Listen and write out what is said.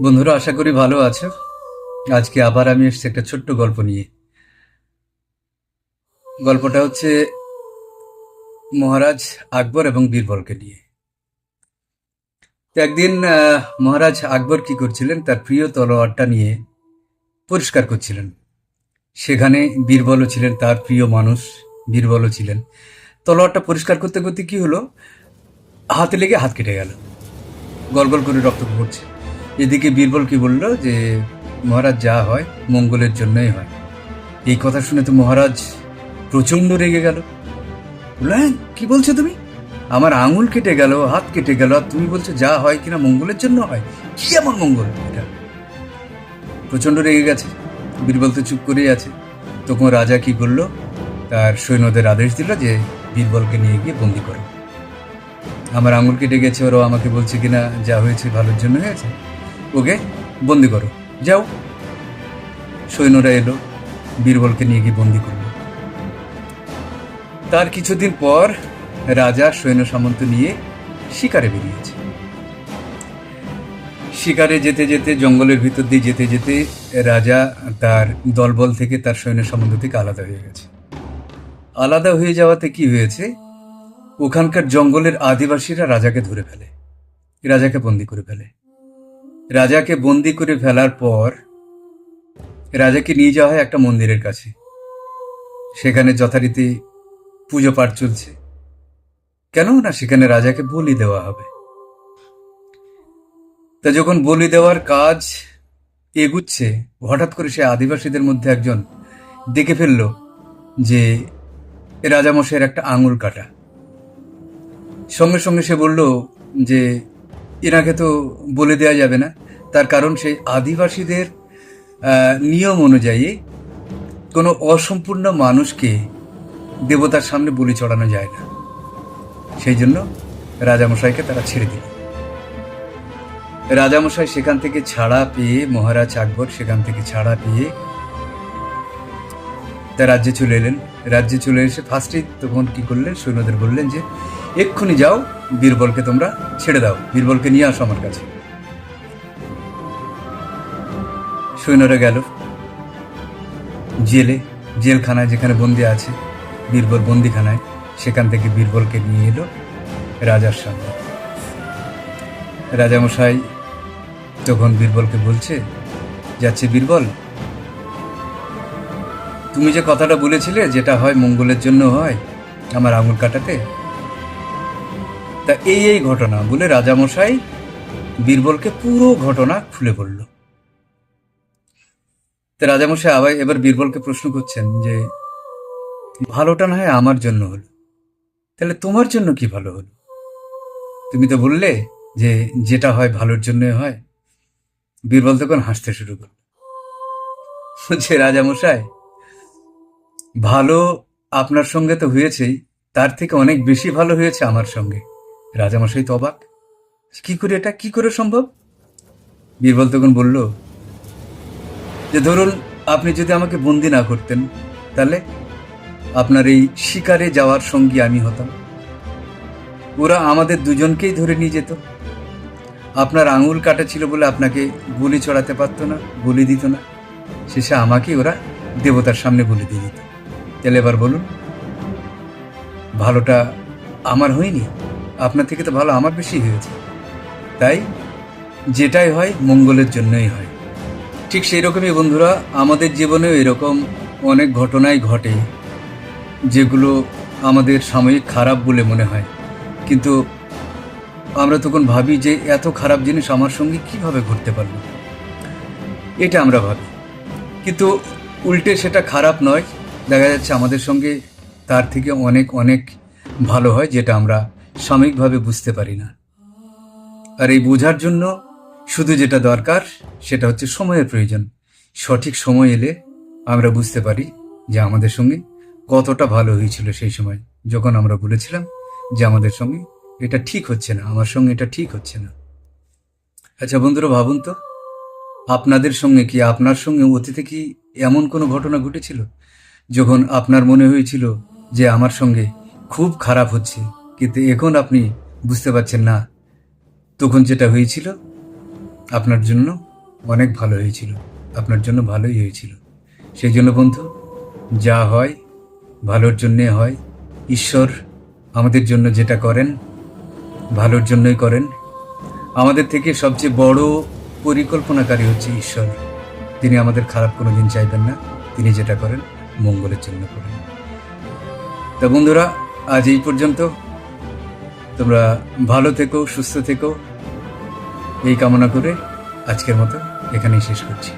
বন্ধুরা, আশা করি ভালো আছো। আজকে আবার আমি এসেছি একটা ছোট্ট গল্প নিয়ে। গল্পটা হচ্ছে মহারাজ আকবর এবং বীরবলকে নিয়ে। একদিন মহারাজ আকবর কি করছিলেন, তার প্রিয় তলোয়ারটা নিয়ে পরিষ্কার করছিলেন। সেখানে বীরবলও ছিলেন, তার প্রিয় মানুষ বীরবলও ছিলেন। তলোয়ারটা পরিষ্কার করতে করতে কি হলো? হাতে লেগে হাত কেটে গেল। গলগল করে রক্ত পড়ছে। এদিকে বীরবল কি বলল যে, মহারাজ যা হয়, মঙ্গলের জন্যই হয়। এই কথা শুনে তো মহারাজ প্রচণ্ড রেগে গেল। হ্যাঁ কি বলছো তুমি? আমার আঙুল কেটে গেল, হাত কেটে গেল, আর তুমি বলছো যা হয় কিনা মঙ্গলের জন্য হয়। কি আমার মঙ্গল এটা? প্রচণ্ড রেগে গেছে। বীরবল তো চুপ করেই আছে। তখন রাজা কি করল তার সৈন্যদের আদেশ দিল যে, বীরবলকে নিয়ে গিয়ে বন্দি করো। আমার আঙুল কেটে গেছে, ওরাও আমাকে বলছে কিনা, যা হয়েছে ভালোর জন্য হয়েছে। ওকে, বন্দি করো। যাও। সৈন্যরা এলো, বীরবলকে নিয়ে গিয়ে বন্দি করল। তার কিছুদিন পর রাজা সৈন্য সামন্ত নিয়ে শিকারে বেরিয়েছে। শিকারে যেতে যেতে, জঙ্গলের ভিতর দিয়ে যেতে যেতে রাজা তার দলবল থেকে তার সৈন্য সামন্ত থেকে আলাদা হয়ে গেছে। আলাদা হয়ে যাওয়াতে কি হয়েছে? ওখানকার জঙ্গলের আদিবাসীরা রাজাকে ধরে ফেলে। রাজাকে বন্দি করে ফেলে। রাজাকে বন্দি করে ফেলার পর রাজাকে নিয়ে যাওয়া হয় একটা মন্দিরের কাছে। সেখানে যথারীতি পুজো পাঠ চলছে। কেন না সেখানে রাজাকে বলি দেওয়া হবে? তা যখন বলি দেওয়ার কাজ এগুচ্ছে, হঠাৎ করে সে আদিবাসীদের মধ্যে একজন দেখে ফেলল যে রাজামশাইয়ের একটা আঙুল কাটা। সঙ্গে সঙ্গে সে বলল যে, এনাকে তো বলে দেওয়া যাবে না। তার কারণ সেই আদিবাসীদের নিয়ম অনুযায়ী কোনো অসম্পূর্ণ মানুষকে দেবতার সামনে বলি চড়ানো যায় না। সেই জন্য রাজামশাইকে তারা ছেড়ে দিল। রাজামশাই সেখান থেকে ছাড়া পেয়ে, মহারাজ আকবর সেখান থেকে ছাড়া পেয়ে তা রাজ্যে চলে এলেন। রাজ্যে চলে এসে ফার্স্টেই তখন কি করলেন? সৈন্যদের বললেন যে, এক্ষুনি যাও, বীরবলকে তোমরা ছেড়ে দাও। বীরবলকে নিয়ে আসো আমার কাছে। সৈন্যরা গেল। জেলে, জেলখানায় যেখানে বন্দি আছে, বীরবল বন্দিখানায়, সেখান থেকে বীরবলকে নিয়ে এলো রাজার সামনে। রাজামশাই তখন বীরবলকে বলছে, যাচ্ছে বীরবল, তুমি যে কথাটা বলেছিলে যেটা হয় মঙ্গলের জন্য হয় আমার আঙুল কাটাতে, তা এই এই ঘটনা বলে রাজামশাই বীরবলকে পুরো ঘটনা খুলে বলল। তা রাজামশাই আবার এবার বীরবলকে প্রশ্ন করছেন যে, ভালোটা না হয় আমার জন্য হলো। তাহলে তোমার জন্য কি ভালো হলো? তুমি তো বললে যে যেটা হয় ভালোর জন্য হয়। বীরবল তখন হাসতে শুরু করল। বলছে রাজামশাই, ভালো আপনার সঙ্গে তো হয়েছেই, তার থেকে অনেক বেশি ভালো হয়েছে আমার সঙ্গে। রাজামশাই তো অবাক। কি করে এটা? কি করে সম্ভব? বীরবল তখন বলল যে ধরুন, আপনি যদি আমাকে বন্দি না করতেন, তাহলে আপনার এই শিকারে যাওয়ার সঙ্গী আমি হতাম। ওরা আমাদের দুজনকেই ধরে নিয়ে যেত। আপনার আঙুল কাটা ছিল বলে আপনাকে গুলি চড়াতে পারতো না, গুলি দিত না। শেষে আমাকে ওরা দেবতার সামনে বলি দিয়ে দিত। তাহলে এবার বলুন, ভালোটা আমার হয়নি? আপনার থেকে তো ভালো আমার বেশি হয়েছে। তাই যেটাই হয়, মঙ্গলের জন্যই হয়। ঠিক সেই রকমই বন্ধুরা, আমাদের জীবনেও এরকম অনেক ঘটনাই ঘটে, যেগুলো আমাদের সাময়িক খারাপ বলে মনে হয়। কিন্তু আমরা তখন ভাবি যে এত খারাপ জিনিস আমার সঙ্গে কীভাবে ঘটতে পারল? এটা আমরা ভাবি। কিন্তু উল্টে সেটা খারাপ নয়, দেখা যাচ্ছে আমাদের সঙ্গে তার থেকে অনেক অনেক ভালো হয়, যেটা আমরা সাময়িকভাবে বুঝতে পারি না। আর এই বোঝার জন্য শুধু যেটা দরকার, সেটা হচ্ছে সময়ের প্রয়োজন। সঠিক সময় এলে আমরা বুঝতে পারি যে আমাদের সঙ্গে কতটা ভালো হয়েছিল সেই সময়। যখন আমরা বলেছিলাম যে আমাদের সঙ্গে এটা ঠিক হচ্ছে না, আমার সঙ্গে এটা ঠিক হচ্ছে না। আচ্ছা বন্ধুরা, ভাবুন তো, আপনাদের সঙ্গে কি আপনার সঙ্গে অতীতে কি এমন কোনো ঘটনা ঘটেছিল? যখন আপনার মনে হয়েছিল যে আমার সঙ্গে খুব খারাপ হচ্ছে, কিন্তু এখন আপনি বুঝতে পারছেন না, তখন যেটা হয়েছিল আপনার জন্য অনেক ভালো হয়েছিল। আপনার জন্য ভালোই হয়েছিল। সেই জন্য বন্ধু, যা হয়, ভালোর জন্যে হয়। ঈশ্বর আমাদের জন্য যেটা করেন, ভালোর জন্যই করেন। আমাদের থেকে সবচেয়ে বড় পরিকল্পনাকারী হচ্ছে ঈশ্বর। তিনি আমাদের খারাপ কোনো দিন চাইবেন না। তিনি যেটা করেন, মঙ্গলের জন্য করেন। তা বন্ধুরা, আজ এই পর্যন্ত। তোমরা ভালো থেকো, সুস্থ থেকো। এই কামনা করে আজকের মতো এখানেই শেষ করছি।